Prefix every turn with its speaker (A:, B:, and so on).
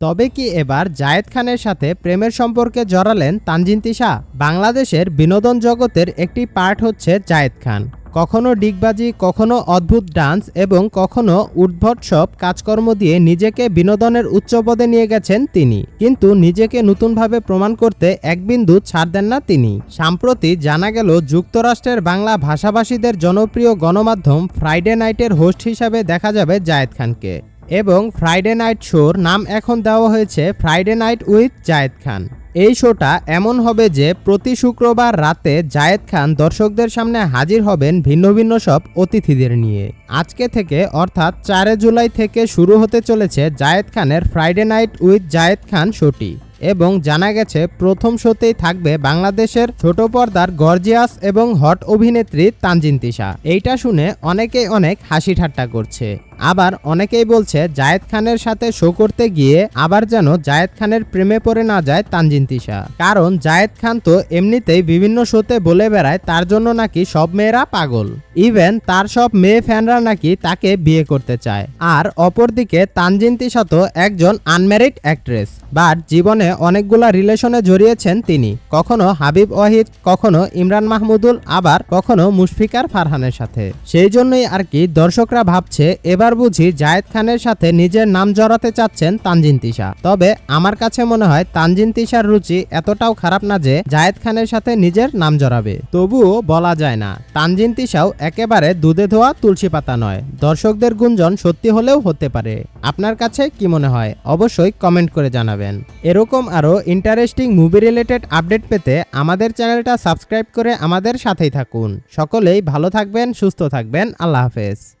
A: তবে কি এবার জায়েদ খানের সাথে প্রেমের সম্পর্কে জড়ালেন তানজিন তিশা? বাংলাদেশের বিনোদন জগতের একটি পার্ট হচ্ছে জায়েদ খান। কখনো ডিগবাজি, কখনো অদ্ভুত ডান্স এবং কখনো উদ্ভট সব কাজকর্ম দিয়ে নিজেকে বিনোদনের উচ্চ পদে নিয়ে গেছেন তিনি। কিন্তু নিজেকে নতুনভাবে প্রমাণ করতে এক বিন্দু ছাড় দেন না তিনি। সাম্প্রতি জানা গেল যুক্তরাষ্ট্রের বাংলা ভাষাভাষীদের জনপ্রিয় গণমাধ্যম ফ্রাইডে নাইটের হোস্ট হিসাবে দেখা যাবে জায়েদ খানকে। এবং ফ্রাইডে নাইট শোর নাম এখন দেওয়া হয়েছে Friday night with Zayed Khan. এই শোটা এমন হবে যে প্রতি শুক্রবার রাতে জায়েদ খান দর্শকদের সামনে হাজির হবেন ভিন্ন ভিন্ন সব অতিথিদের নিয়ে। আজকে থেকে অর্থাৎ চারে জুলাই থেকে শুরু হতে চলেছে জায়েদ খানের Friday night with Zayed Khan শোটি এবং জানা গেছে প্রথম শোতেই থাকবে বাংলাদেশের ছোট পর্দার গর্জিয়াস এবং হট অভিনেত্রী তানজিন তিশা। এইটা শুনে অনেকেই অনেক হাসি ঠাট্টা করছে। আবার অনেকেই বলছে জায়েদ খানের সাথে শো করতে গিয়ে আবার যেন জায়েদ খানের প্রেমে পড়ে না যায় তানজিন তিশা। কারণ জায়েদ খান তো এমনিতেই বিভিন্ন শোতে বলে বেড়ায়, তার জন্য নাকি সব মেয়েরা পাগল। ইভেন তার সব মেয়ে ফ্যানরা নাকি তাকে বিয়ে করতে চায়। আর অপরদিকে তানজিন তিশা তো একজন আনম্যারিড অ্যাক্ট্রেস, বাট জীবনে অনেকগুলা রিলেশনে জড়িয়েছেন তিনি। কখনো হাবিব ওয়াহিদ, কখনো ইমরান মাহমুদুল, আবার কখনো মুশফিকার ফারহানের সাথে। সেই জন্যই আর কি দর্শকরা ভাবছে, এবার বুঝি জায়েদ খানের সাথে নিজের নাম জড়াতে চাচ্ছেন তানজিন তিশা। তবে আমার কাছে মনে হয় তানজিন তিশার রুচি এতটাও খারাপ না যে জায়েদ খানের সাথে নিজের নাম জড়াবে। তবুও বলা যায় না, তানজিন তিশাও একেবারে দুধে ধোয়া তুলসী পাতা নয়। দর্শকদের গুঞ্জন সত্যি হলেও হতে পারে। আপনার কাছে কি মনে হয়? অবশ্যই কমেন্ট করে জানাবেন। এরকম আরও ইন্টারেস্টিং মুভি রিলেটেড আপডেট পেতে আমাদের চ্যানেলটা সাবস্ক্রাইব করে আমাদের সাথেই থাকুন। সকলেই ভালো থাকবেন, সুস্থ থাকবেন। আল্লাহ হাফেজ।